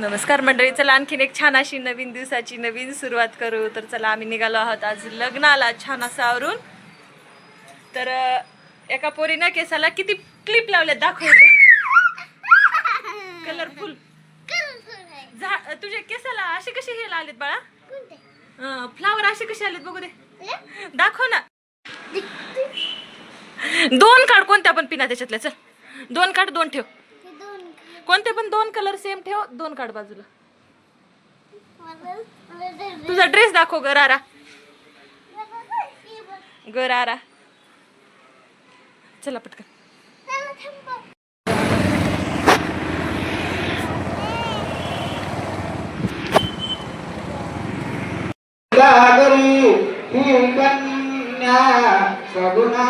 नमस्कार मंडळी चला आणखीन एक छान अशी नवीन दिवसाची नवीन सुरुवात करू. तर चला आम्ही निघालो आहोत आज लग्नाला छान असं आवरून. तर एका पोरीनं केसाला किती क्लिप लावल्यात दाखव कलरफुल झा तुझ्या केसाला असे कसे हे आलेत बाळा? फ्लावर असे कसे आलेत बघू दे. दाखव ना. दोन काढ कोणत्या पण पिना त्याच्यातल्या चल. दोन काढ दोन ठेव. कोणते पण दोन कलर सेम ठेव दोन काढ बाजूला. तुझा ड्रेस दाखव गरारा गरारा चला पटकन. जागरू ही कन्या सगुणा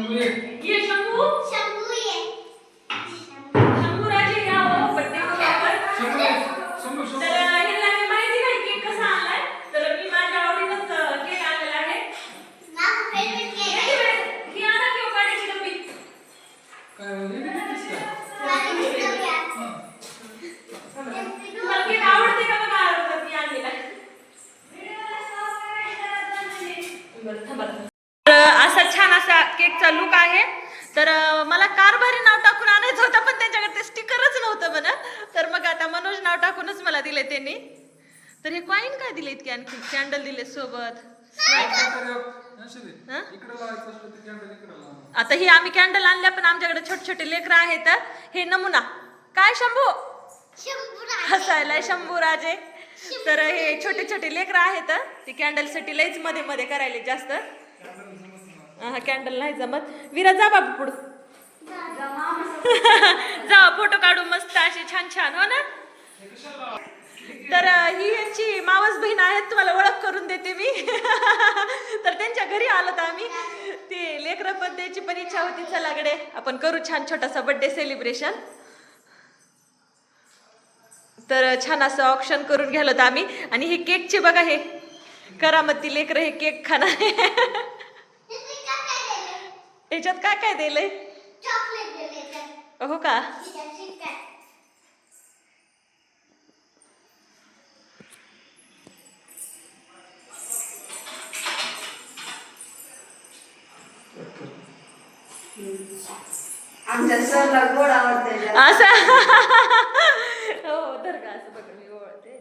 ये शंभू शंभू राजे या हो बड्डे तर ह्याला काही माहिती नाही केक कसा आणलाय? तर मी माझ्या आवडीनंच केक आणलेला आहे. ही आणा किंवा पाण्याची डबी तुम्हाला केक आवडते का बघा आवडतं मी आणलेला आहे. बरं, थांबा. तर असा छान असा केकचा लुक आहे तर अं, मला कारभारी नाव टाकून आणायचं होतं पण त्यांच्याकडे ते स्टिकरच नव्हतं म्हणा तर मग आता मनोज नाव टाकूनच मला दिले त्यांनी. तर हे कॉईन काय दिले इतके आणखी? कॅन्डल दिले सोबत. हं? आता ही आम्ही कॅन्डल आणल्या पण आमच्याकडे छोटे छोटे लेकरं आहेत हे नमुना. काय शंभू? हसायला शंभू राजे तर हे छोटे छोटे लेकरं आहेत ते कॅन्डलसाठी लईच मध्ये मध्ये करायले जास्त हा कॅन्डल नाही जमत. विरा जा बाबू पुढं. जा फोटो काढू मस्त असे छान छान हो ना? तर ही यांची मावस बहीण आहेत तुम्हाला ओळख करून देते मी. तर त्यांच्या घरी आलो तर आम्ही. ते लेकरं पण द्यायची पण इच्छा होती चलाकडे आपण करू छान छोटासा बर्थडे सेलिब्रेशन तर छान असं ऑप्शन करून घ्यालो तर आम्ही. आणि हे केकचे बघा हे. करामती लेकरं हे केक खाणार. याच्यात काय काय दिलंय? बघू का? आमच्या सरला गोड आवडते असं? हो तर का असं बघ मी ओळखते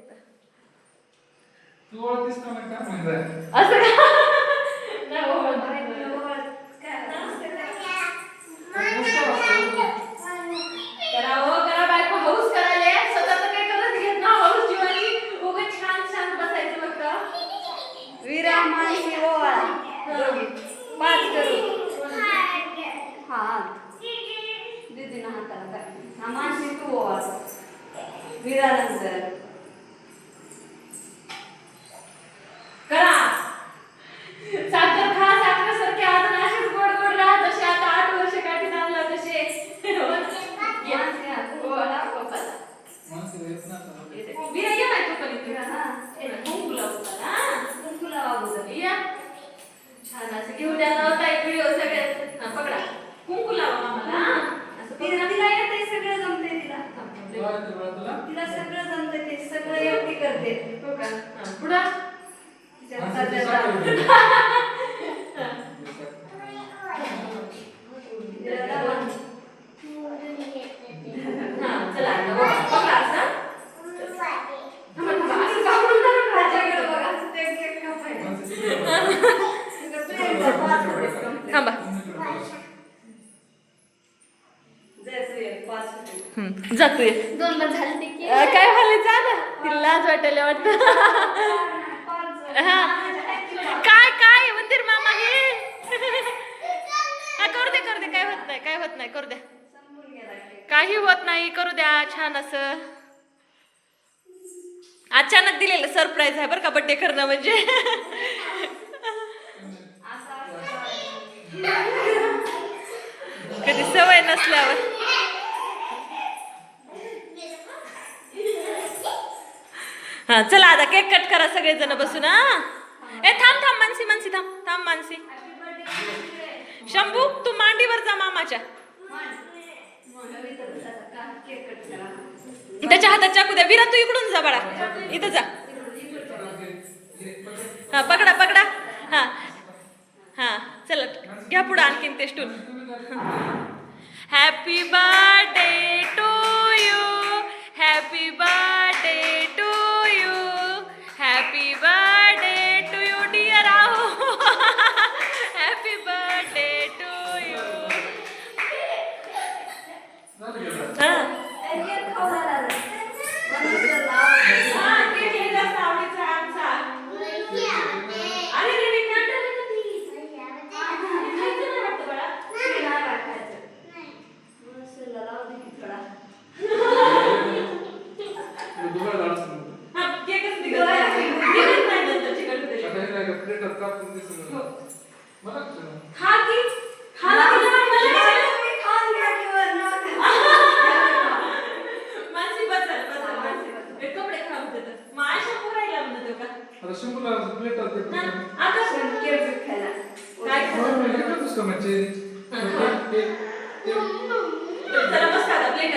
असं का? नाही हो, માણસ વાળા પાંચ કરું હા દીદીના હતા હતા આ માણસ તું વાળા વિરાનંદ સર जातोय दोन झाले की काय व्हायला जा ना तिला लाज वाटायला वाटतं. काय काय? मंदिर मामा हे. हा, करू दे करू दे. काय होत नाही काय होत नाही करू द्या. काही होत नाही करू द्या छान असं. अचानक दिलेलं सरप्राईज आहे बरं का बड्डे करणं म्हणजे. कधी सवय नसल्यावर. हा चला आता केक कट करा सगळेजण बसून हा. ए थांब थांब मानसी मानसी थांब थांब मानसी. शंभू तू मांडीवर जा मामाच्या. त्याच्या हातात चाकू द्या. विरा तू इकडून जा बाळा. इथं जा. हा पकडा पकडा. हा. हा चला घ्या पुढं आणखीन ते stool happy birthday to you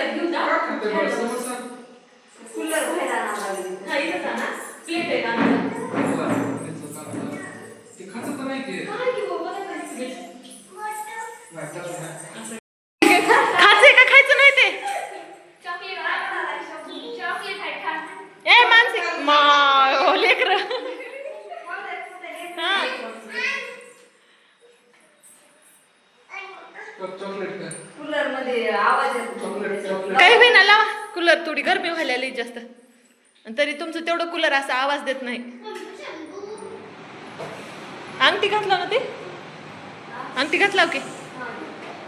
I can't How come cooler थोडी गरमी व्हायला लई जास्त. आणि तरी तुमचं तेवढं कूलर असा आवाज देत नाही. अंगठी घातला ना ते? अंगठी घातला की?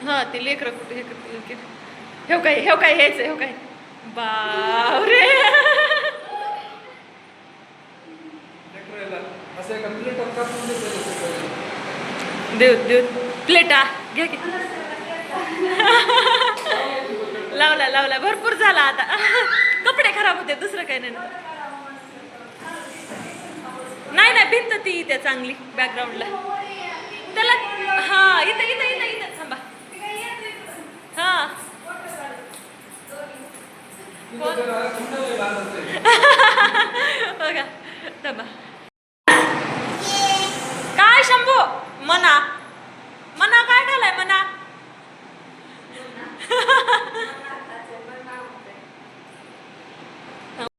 हा ते लेकर कुठे हे काय हे काय हेच हे काय? बाव रे देऊ देऊ प्लेटा घ्या की. लावला लावला. भरपूर झाला आता. कपडे खराब होते दुसरं काही नाही. नाही नाही भिंत ती इथे चांगली बॅकग्राऊंडला त्याला हा इथं इथं इथं इथं. थांबा. हा. बघा. थांबा.